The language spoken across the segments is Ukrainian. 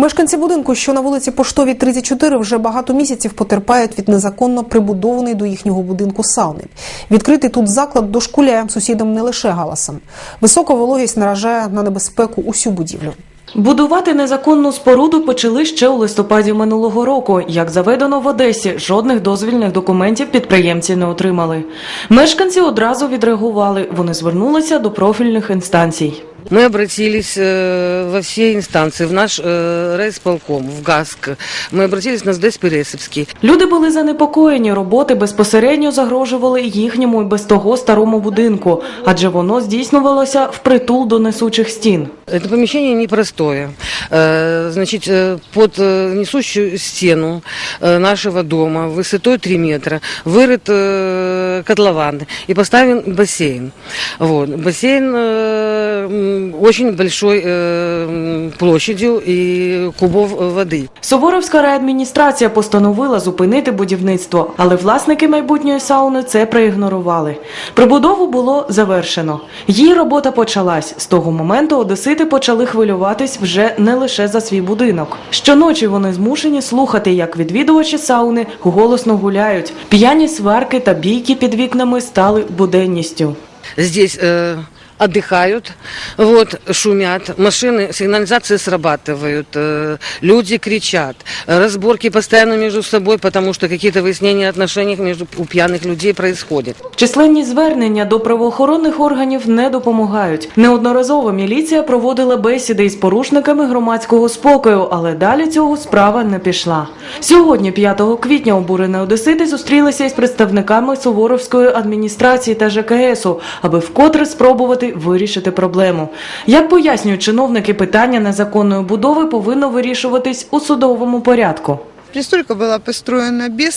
Мешканці будинку, що на вулиці Поштовій 34, вже багато місяців потерпають від незаконно прибудованої до їхнього будинку сауни. Відкритий тут заклад дошкуляє сусідам не лише галасом. Висока вологість наражає на небезпеку усю будівлю. Будувати незаконну споруду почали ще у листопаді минулого року. Як заведено в Одесі, жодних дозвільних документів підприємці не отримали. Мешканці одразу відреагували. Вони звернулися до профільних інстанцій. Мы обратились э, во все инстанции, в наш э, райисполком, в ГАСК. Мы обратились на СДС Пересовский. Люди були занепокоєні, роботи безпосередньо загрожували їхньому і без того старому будинку, адже воно здійснювалося впритул до несучих стін. Это помещение непростое. Э, Значит, э, под э, несущую стену э, нашего дома высотой 3 метра вырыт э, котлован и поставлен бассейн. Вот. Бассейн э, м, очень большой э, м, площадью и кубов э, воды. Суворовська райадміністрація постановила зупинити будівництво, але власники майбутньої сауни це проігнорували. Прибудову було завершено. Її робота почалась. З того моменту одесити почали хвилюватись вже не лише за свій будинок. Щоночі вони змушені слухати, як відвідувачі сауни голосно гуляють. П'яні сварки та бійки під вікнами стали буденністю. Здесь э, отдыхают, вот, шумят, машины, сигнализации срабатывают, э, люди кричат, разборки постоянно между собой, потому что какие-то выяснения отношений между у пьяных людей происходят. Численні звернення до правоохоронних органів не допомагають. Неодноразово міліція проводила бесіди із порушниками громадського спокою, але далі цього справа не пішла. Сьогодні, 5 квітня, обурені одесити зустрілися із представниками Суворовської адміністрації та ЖКСу, аби вкотре спробувати вирішити проблему. Як пояснюють чиновники, питання незаконної будови повинно вирішуватись у судовому порядку. Пристройка була построєна без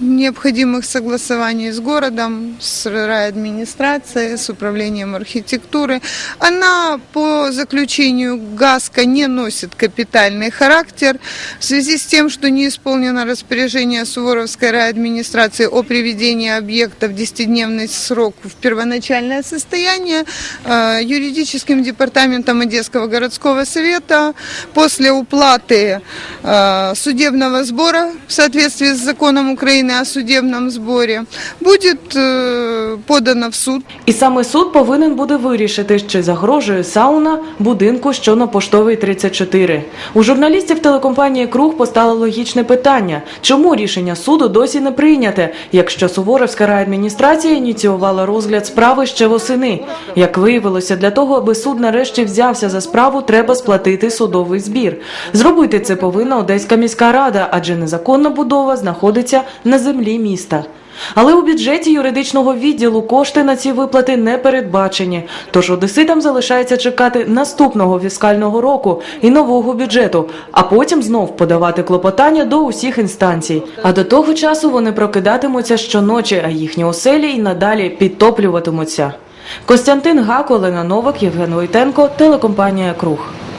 необходимых согласований с городом, с райадминистрацией, с управлением архитектуры. Она по заключению ГАСКО не носит капитальный характер в связи с тем, что не исполнено распоряжение Суворовской райадминистрации о приведении объекта в 10-дневный срок в первоначальное состояние. Э, Юридическим департаментом Одесского городского совета после уплаты э, судебного сбора в соответствии с законом Украины о судебном сборе будет э, подано в суд І саме суд повинен буде вирішити, чи загрожує сауна будинку, що на поштовій 34. У журналістів телекомпанії Круг постало логічне питання: чому рішення суду досі не прийняте, якщо Суворовська райадміністрація ініціювала розгляд справи ще восени? Як виявилося, для того, аби суд нарешті взявся за справу, треба сплатити судовий збір. Зробити це повинна Одеська міська рада, адже незаконна будова знаходиться на землі міста. Але у бюджеті юридичного відділу кошти на ці виплати не передбачені. Тож одеситам залишається чекати наступного фіскального року і нового бюджету, а потім знов подавати клопотання до усіх інстанцій. А до того часу вони прокидатимуться щоночі, а їхні оселі й надалі підтоплюватимуться. Костянтин Гак, Олена Новак, Євген Войтенко, телекомпанія Круг.